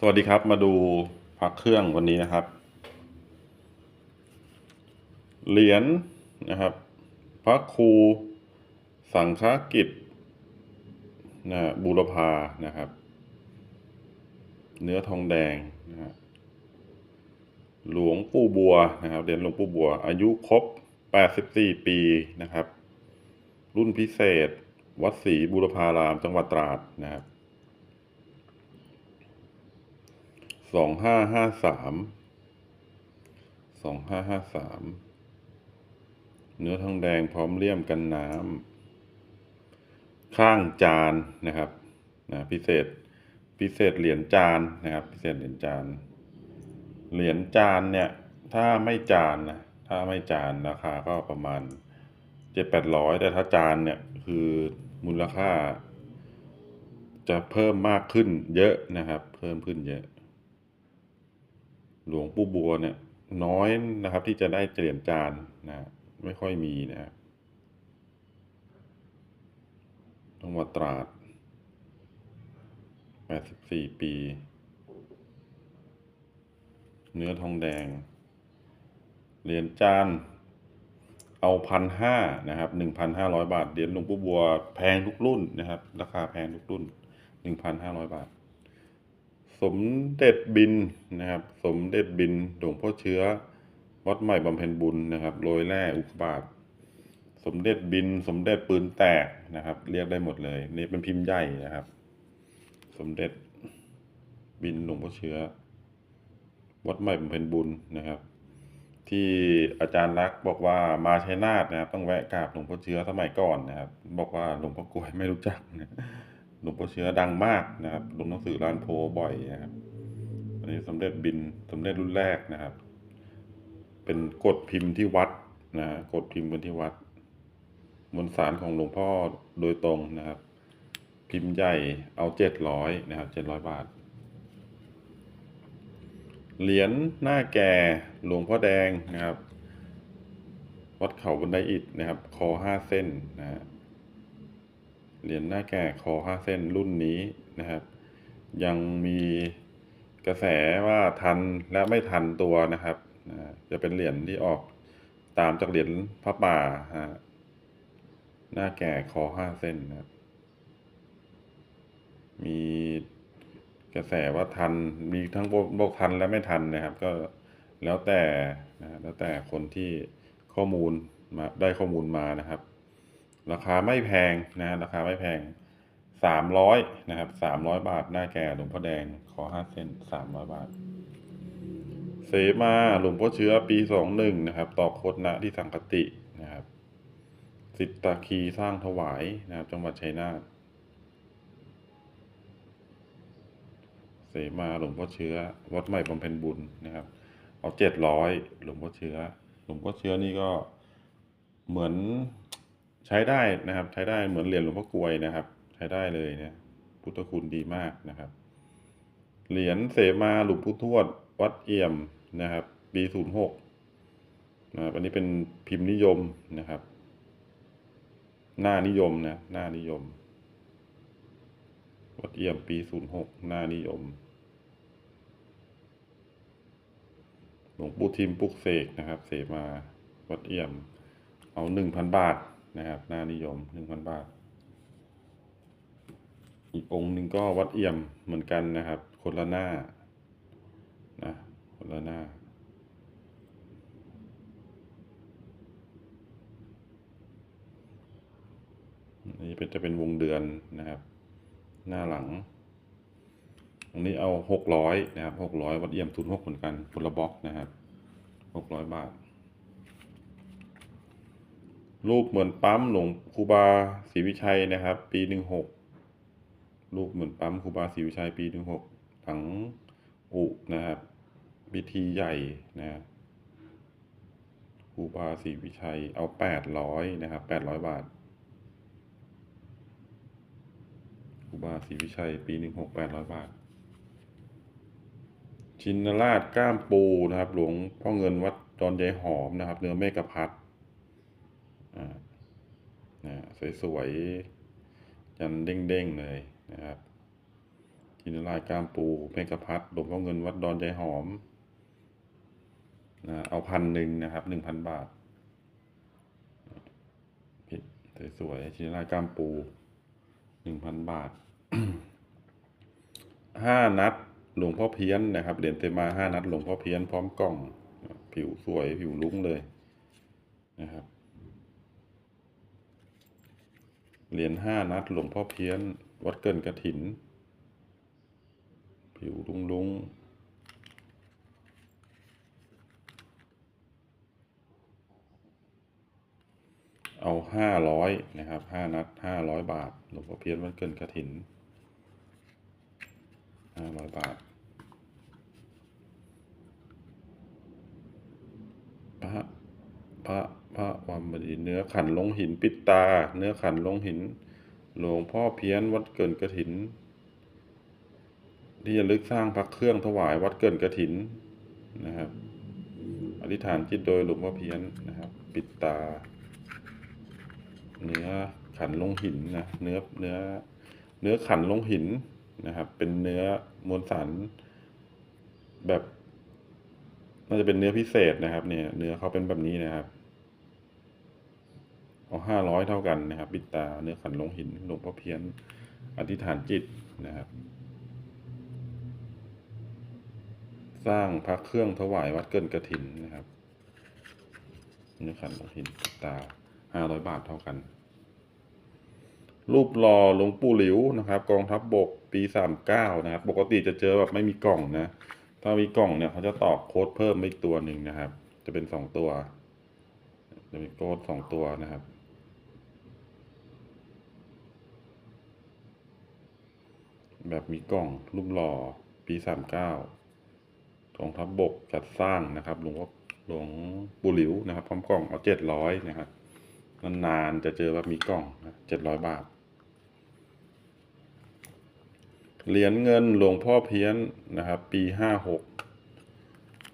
สวัสดีครับมาดูพักเครื่องวันนี้นะครับ เหรียญนะครับพระครูสังฆกิจนะบูรพานะครับ เนื้อทองแดงนะฮะหลวงปู่บัวนะครับเหรียญหลวงปู่บัว อายุครบ 84 ปีนะครับ รุ่นพิเศษ วัดศรีบูรพารามจังหวัดตราดนะครับ สองห้าห้าสามสองห้าห้าสามเนื้อทองแดงพร้อมเลี่ยมกันน้ำข้างจานนะครับนะพิเศษพิเศษเหรียญจานนะครับ พิเศษเหรียญจาน เหรียญจานเนี่ย ถ้าไม่จานนะถ้าไม่จานราคาก็ประมาณเจ็ดแปดร้อยแต่ถ้าจานเนี่ยคือมูลค่า จะเพิ่มมากขึ้นเยอะนะครับ เพิ่มขึ้นเยอะ หลวงปู่บัวเนี่ยน้อยนะครับ ที่จะได้เหรียญจานนะไม่ค่อยมีนะครับจังหวัดตราด 84 ปี เนื้อทองแดง เหรียญจาน เอาพันห้านะครับหนึ่งพันห้าร้อยบาท เหรียญหลวงปู่บัวแพงทุกรุ่นนะครับ ราคาแพงทุกรุ่นหนึ่งพันห้าร้อยบาท สมเด็จบินนะครับ สมเด็จบินหลวงพ่อเชื้อ วัดใหม่บำเพ็ญบุญนะครับโรยแร่อุกกาบาตสมเด็จบิน สมเด็จปืนแตกนะครับ เรียกได้หมดเลย นี่เป็นพิมพ์ใหญ่นะครับ สมเด็จบินหลวงพ่อเชื้อ วัดใหม่บำเพ็ญบุญนะครับ ที่อาจารย์รักบอกว่ามาชัยนาทนะครับ ต้องแวะกราบหลวงพ่อเชื้อสมัยก่อนนะครับ บอกว่าหลวงพ่อกลวยไม่รู้จักนะ หลวงพ่อเชื้อดังมากนะครับลงหนังสือร้านโพบ่อยนะครับ อันนี้สมเด็จบินสมเด็จรุ่นแรกนะครับ เป็นกฎพิมพ์ที่วัดนะกฎพิมพ์เป็นที่วัดมวลสารของหลวงพ่อโดยตรงนะครับ พิมพ์ใหญ่เอาเจ็ดร้อยนะครับเจ็ดร้อยบาท เหรียญหน้าแก่หลวงพ่อแดงนะครับ วัดเขาบันไดอิฐนะครับ คอห้าเส้นนะฮะ เหรียญหน้าแก่คอห้าเส้นรุ่นนี้นะครับ ยังมีกระแสว่าทันและไม่ทันตัวนะครับจะเป็นเหรียญที่ออกตามจากเหรียญพระป่าฮะหน้าแก่คอห้าเส้นนะครับ มีกระแสว่าทันมีทั้งบอกทันและไม่ทันนะครับ ก็แล้วแต่นะแล้วแต่คนที่ข้อมูลมาได้ข้อมูลมานะครับ ราคาไม่แพงนะราคาไม่แพงสามร้อยนะครับสามร้อยบาท หน้าแก่หลวงพ่อแดงขอห้าเส้นสามร้อยบาท เสมาหลวงพ่อเชื้อปีสองหนึ่งนะครับต่อโคตนะที่สังคตินะครับสิทธาคีสร้างถวายนะครับ จังหวัดชัยนาทเสมาหลวงพ่อเชื้อ วัดใหม่บำเพ็ญบุญนะครับ เอาเจ็ดร้อยหลวงพ่อเชื้อ หลวงพ่อเชื้อนี่ก็เหมือน ใช้ได้นะครับ ใช้ได้เหมือนเหรียญหลวงพ่อกลวยนะครับ ใช้ได้เลยเนะพุทธคุณดีมากนะครับ เหรียญเสมาหลวงพุทวด วัดเอี่ยมนะครับปีศูนย์หกนะครับอันนี้เป็นพิมพ์นิยมนะครับ หน้านิยมนะ หน้านิยม วัดเอี่ยมปีศูนย์หกหน้านิยมหลวงปู่ทิมปุกเสกนะครับ เสมาวัดเอี่ยม เอาหนึ่งพันบาท นะครับหน้านิยมหนึ่งพันบาท อีกองค์หนึ่งก็วัดเอี่ยมเหมือนกันนะครับ คนละหน้านะคนละหน้าอันนี้เป็นจะเป็นวงเดือนนะครับ หน้าหลังตรงนี้เอาหกร้อยนะครับหกร้อยวัดเอี่ยมทุนหกเหมือนกันคนละบล็อกนะครับหกร้อยบาท รูปเหมือนปั๊มหลวงครูบาศรีวิชัยนะครับ ปีหนึ่งหกรูปเหมือนปั๊มครูบาศรีวิชัยปีหนึ่งหกถังอุนะครับพิธีใหญ่นะครูบาศรีวิชัยเอาแปดร้อยนะครับแปดร้อยบาทครูบาศรีวิชัย ปีหนึ่งหกแปดร้อยบาท ชินราชก้ามปูนะครับ หลวงพ่อเงินวัดดอนยายหอมนะครับ เนื้อเมฆพัด นะสวยๆยันเด้งๆเลยนะครับชินรายกามปูเมกะพัดหลวงพ่อเงินวัดดอนใจหอมนะเอาพันหนึ่งนะครับหนึ่งพันบาทผิดสวยๆชินรายกามปูหนึ่งพันบาทห้านัดหลวงพ่อเพี้ยนนะครับเหรียญเตมาห้านัดหลวงพ่อเพี้ยนพร้อมกล่อง ผิวสวยผิวลุ้งเลยนะครับ เหรียญห้านัดหลวงพ่อเพี้ยน วัดเกินกระถิน ผิวลุงลุงเอาห้าร้อยนะครับห้านัดห้าร้อยบาท หลวงพ่อเพี้ยนวัดเกินกระถินห้าร้อยบาทพระพระ พระวัมบดีเนื้อขันลงหินปิดตา เนื้อขันลงหิน หลวงพ่อเพี้ยนวัดเกินกระถิน ที่จะลึกสร้างพระเครื่องถวายวัดเกินกระถินนะครับอธิษฐานจิตโดยหลวงพ่อเพี้ยนนะครับ ปิดตา เนื้อขันลงหินนะเนื้อเนื้อเนื้อขันลงหินนะครับ เป็นเนื้อมวลสารแบบ น่าจะเป็นเนื้อพิเศษนะครับ เนี่ย เนื้อเขาเป็นแบบนี้นะครับ เอาห้าร้อยเท่ากันนะครับปิดตาเนื้อขันลงหินหลวงพ่อเพี้ยนอธิษฐานจิตนะครับ สร้างพระเครื่องถวายวัดเกินกระถินนะครับเนื้อขันลงหินปิดตาห้าร้อยบาทเท่ากัน รูปหล่อหลวงปู่หลิวนะครับ กองทัพบบกปีสามเก้านะครับ ปกติจะเจอแบบไม่มีกล่องนะถ้ามีกล่องเนี่ยเขาจะตอกโค้ดเพิ่มอีกตัวหนึ่งนะครับ จะเป็นสองตัวจะมีโค้ดสองตัวนะครับ แบบมีกล่องรูปหล่อปีสามเก้ากองทัพบบกจัดสร้างนะครับหลวงพ่อหลวงปู่หลิวนะครับ พร้อมกล่องเอาเจ็ดร้อยนะครับนานๆจะเจอแบบมีกล่องเจ็ดร้อยบาทเหรียญเงินหลวงพ่อเพี้ยนนะครับ ปีห้าหก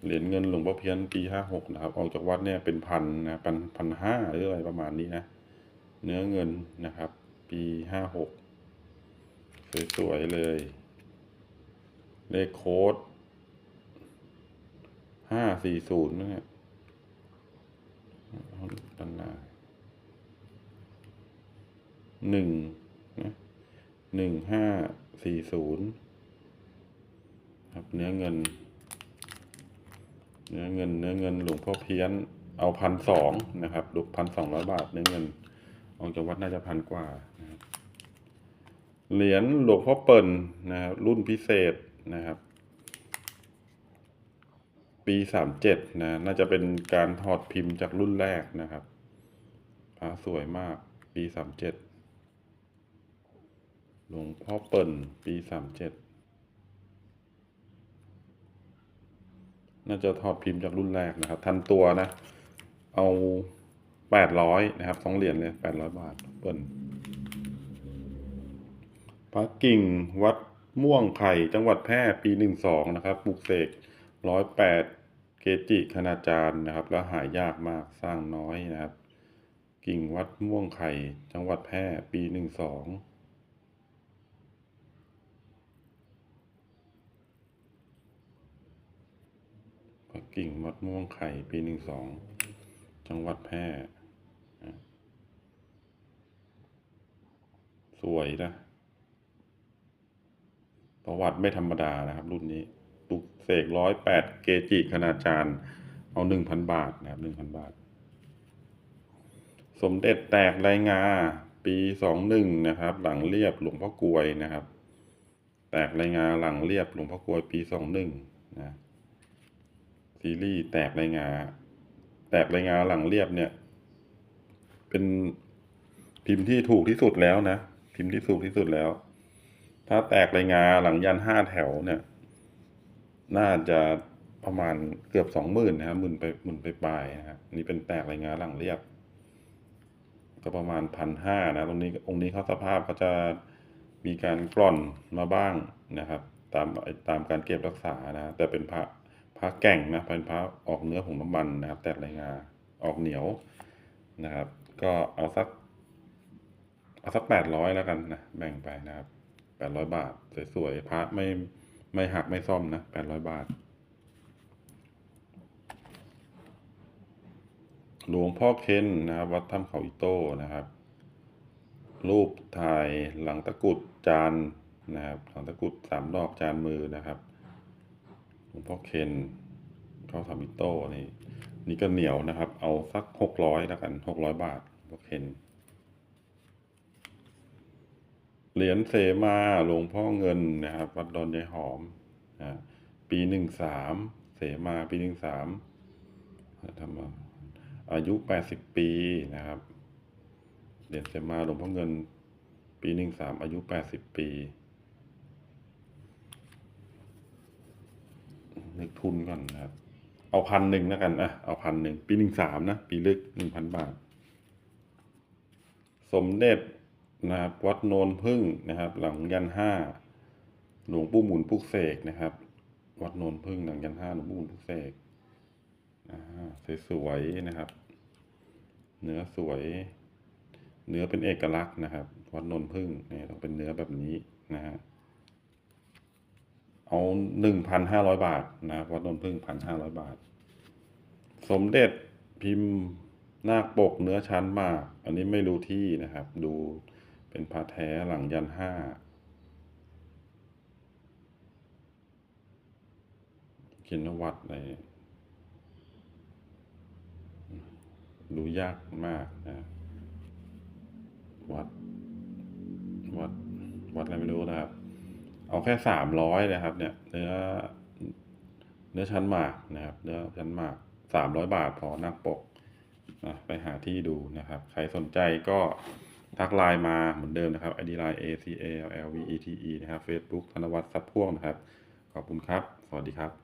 เหรียญเงินหลวงพ่อเพี้ยนปีห้าหกนะครับออกจากวัดเนี่ยเป็นพันนะพันพันห้าหรืออะไรประมาณนี้นะเนื้อเงินนะครับ ปีห้าหก สวยๆเลย เลขโค้ดห้าสี่ศูนย์นะเนี่ยด้านหน้าหนึ่งนะหนึ่งห้าสี่ศูนย์ครับเนื้อเงิน เนื้อเงิน เนื้อเงินหลวงพ่อเพี้ยน เอาพันสองนะครับลูกพันสองร้อยบาท เนื้อเงินออกจากวัดน่าจะพันกว่านะครับ เหรียญหลวงพ่อเปิ่นนะครับ รุ่นพิเศษนะครับ ปีสามเจ็ดนะ น่าจะเป็นการถอดพิมพ์จากรุ่นแรกนะครับพระสวยมาก ปีสามเจ็ดหลวงพ่อเปิ่น ปีสามเจ็ดน่าจะถอดพิมพ์จากรุ่นแรกนะครับ ทันตัวนะ เอาแปดร้อยนะครับสองเหรียญเลยแปดร้อยบาท เปิ่น พระกิ่งวัดม่วงไข่จังหวัดแพร่ปีหนึ่งสองนะครับปลูกเสกร้อยแปดเกจิคณาจารย์นะครับ แล้วหายากมากสร้างน้อยนะครับ กิ่งวัดม่วงไข่จังหวัดแพร่ปีหนึ่งสองพระกิ่งวัดม่วงไข่ปีหนึ่งสองจังหวัดแพร่สวยนะ ประวัติไม่ธรรมดานะครับ รุ่นนี้ปลุกเสกร้อยแปดเกจิคณาจารย์ เอาหนึ่งพันบาทนะครับหนึ่งพันบาท สมเด็จแตกรายงา ปีสองหนึ่งนะครับ หลังเรียบหลวงพ่อกลวยนะครับ แตกรายงาหลังเรียบหลวงพ่อกลวยปีสองหนึ่งนะซีรีส์แตกรายงา แตกรายงาหลังเรียบเนี่ย เป็นพิมพ์ที่ถูกที่สุดแล้วนะพิมพ์ที่ถูกที่สุดแล้ว ถ้าแตกรายงาหลังยันห้าแถวเนี่ย น่าจะประมาณเกือบสองหมื่นนะครับหมื่นไปหมื่นไปปลายนะครับนี่เป็นแตกรายงาหลังเรียบ ก็ประมาณพันห้านะตรงนี้องค์นี้เขาสภาพเขาจะมีการกร่อนมาบ้างนะครับ ตามตามการเก็บรักษานะแต่เป็นพระพระแก่งนะเป็นพระออกเนื้อของน้ำมันนะครับ แตกรายงาออกเหนียวนะครับ ก็เอาสักเอาสักแปดร้อยแล้วกันนะแบ่งไปนะครับ แปดร้อยบาท สวยๆพระไม่ไม่หักไม่ซ่อมนะแปดร้อยบาท หลวงพ่อเคนนะครับ วัดถ้ำเขาอิโต้นะครับ รูปถ่ายหลังตะกุดจานนะครับ หลังตะกุดสามดอกจานมือนะครับ หลวงพ่อเคนเขาทำอิโต้นี่นี่ก็เหนียวนะครับ เอาสักหกร้อยแล้วกันหกร้อยบาทหลวงพ่อเคน เหรียญเสมาหลวงพ่อเงินนะครับ วัดดอนยายหอมนะปีหนึ่งสามเสมาปีหนึ่งสามทำมาอายุแปดสิบปีนะครับ เหรียญเสมาหลวงพ่อเงิน ปีหนึ่งสามอายุแปดสิบปีนึกทุนก่อนนะครับ เอาพันหนึ่งแล้วกันอะเอาพันหนึ่งปีหนึ่งสามนะ ปีลึกหนึ่งพันบาท สมเด็จ นะครับ วัดโนนพึ่งนะครับ หลังยันห้าหลวงปู่หมุนปุกเสกนะครับ วัดโนนพึ่งหลังยันห้าหลวงปู่หมุนปุกเสกอ่าสวยๆนะครับ เนื้อสวย เนื้อเป็นเอกลักษณ์นะครับ วัดโนนพึ่งเนี่ยต้องเป็นเนื้อแบบนี้นะฮะเอาหนึ่งพันห้าร้อยบาทนะครับวัดโนนพึ่งพันห้าร้อยบาท สมเด็จพิมพ์นาคปกเนื้อชั้นมาก อันนี้ไม่รู้ที่นะครับ ดู เป็นพระแท้หลังยันห้าเขียนวัดอะไรดูยากมากนะ วัด วัด วัดอะไรไม่รู้นะครับ เอาแค่สามร้อยนะครับ เนี่ย เนื้อ เนื้อชั้นหมากนะครับ เนื้อชั้นหมากสามร้อยบาทพอหนักปกนะไปหาที่ดูนะครับ ใครสนใจก็ ทักไลน์มาเหมือนเดิมนะครับ ID line A C A L L V E T E นะครับ Facebook ธนวัฒน์ซับพ่วงนะครับ ขอบคุณครับ สวัสดีครับ